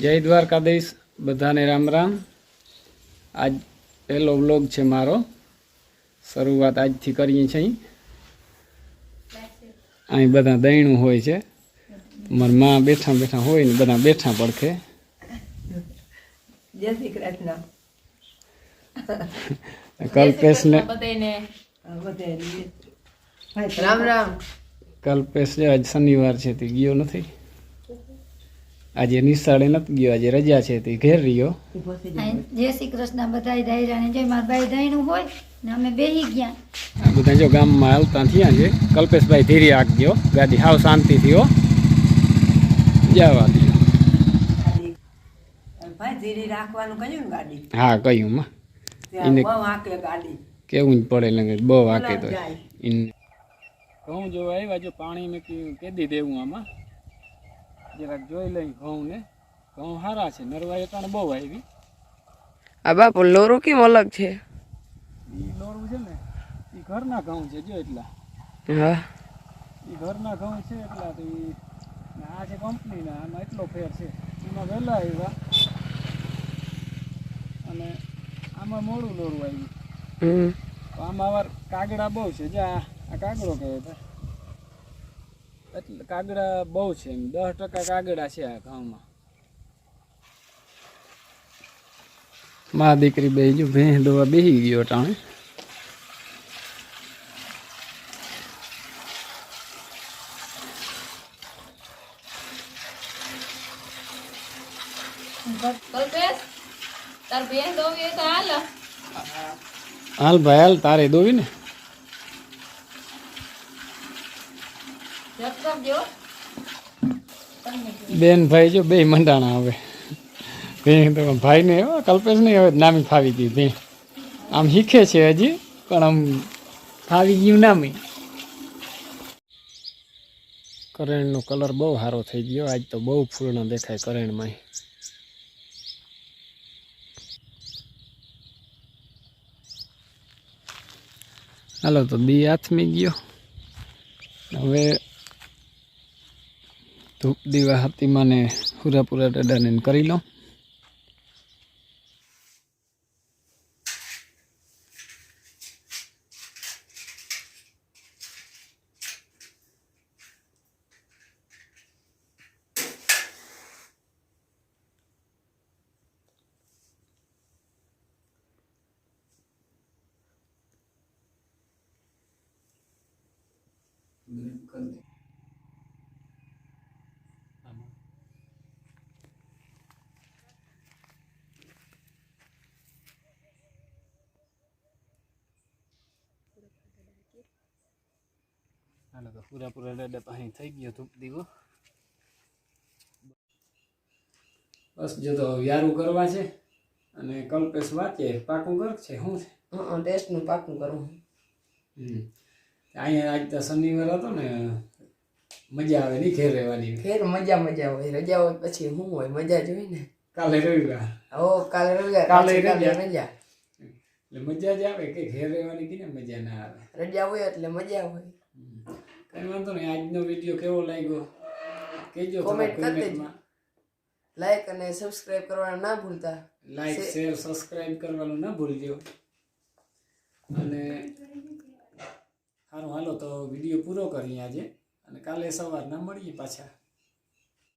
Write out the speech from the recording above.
જય દ્વારકાધીશ. બધાને રામ રામ. આજ પહેલો વ્લોગ છે મારો. શરૂઆત આજથી કરીએ છીએ. અહીં બધા દૈણું હોય છે. મારા માં બેઠા બેઠા હોય ને બધા બેઠા પડખે. કલ્પેશને રામ રામ. કલ્પેશ આજ શનિવાર છે તે ગયો નથી. આજે નિશાળે નથી ગયો આજે રજા છે તે ઘેર રહ્યો. જય શ્રી કૃષ્ણ બધા ડાયરાને જય મારા ભાઈ દહીણું હોય ને અમે બેહી ગયા. આ બધા જો ગામમાં આવતા થયા છે. કલ્પેશભાઈ ધીરે આગજો ગાડી હાવ શાંતિ થયો જવા દો. ગાડી ભાઈ ધીરે રાખવાનું કહ્યું ને ગાડી? હા કહ્યું માં. એને- કેવું જ પડે લગે બહુ વાકે તો. જાય. ઘઉં જો આવ્યા જો પાણી મેં કેદી દેવું આમાં. જરાક જોઈ લઈ ઘઉં ને. ઘઉં સારા છે નરવા એકાણ બહુ આવી આ બાપુ લોરું કેમ અલગ છે? એ લોરું છે ને એ ઘરના ઘઉં છે જો એટલા. હા. એ ઘરના ઘઉં છે એટલા તો એ આ છે કંપનીના આમાં એટલો ફેર છે. એમાં વહેલા આવ્યા અને આમાં મોડું લોરું આવ્યું આમાં વાર કાગડા બહુ છે જે આ આ કાગડો કહેવાય એટલે કાગડા બહુ છે એમ. દસ ટકા કાગડા છે આ ગામમાં મા દીકરી બે જો ભેં દોવા બેસી ગયો ટાણે. હાલ. ભાઈ હાલ તારે દોવી ને બેન ભાઈ જો બે મંડાણા હવે. ભેં તો ભાઈ ને કલ્પેશ ને હવે નામી ફાવી ગયું ભેં આમ શીખે છે હજી, પણ આમ ફાવી ગયું નામી. કરેણનો કલર બહુ સારો થઈ ગયો. આજ તો બહુ ફૂલનો દેખાય કરેણમાં હાલો તો બી હાથમી ગયો. હવે ધૂપ દીવા હતી મને પૂરા પૂરા ડડાને કરી લો. હાલો તો પૂરા પૂરા ડડા પાણી થઈ ગયો ધૂપ દીવો. બસ જો તો વ્યારું કરવા છે અને કલ્પેશ વાંચે પાકું કર છે શું છે? ટેસ્ટનું પાકું કરવું. હમ. અહીંયા આજ તો શનિવાર હતો ને મજા આવે નહીં ઘેર રહેવાની? ઘેર મજા મજા હોય. રજા હોય પછી શું હોય? મજા જોઈ ને. કાલે રવિવાર. હો કાલે રવિવાર કાલે રજા. રજા. એટલે મજા જ આવે કે ઘેર રહેવાની કે મજા ના આવે? રજા હોય એટલે મજા હોય. કઈ વાંધો નહીં આજનો વીડિયો કેવો લાગ્યો? કહેજો કોમેન્ટ કરી દેજો. લાઈક અને સબસ્ક્રાઇબ કરવાનું ના ભૂલતા. લાઈક શેર સબસ્ક્રાઇબ કરવાનું ના ભૂલજો. અને સારું હાલો તો વીડિયો પૂરો કરીએ આજે. અને કાલે સવારના મળીએ પાછા.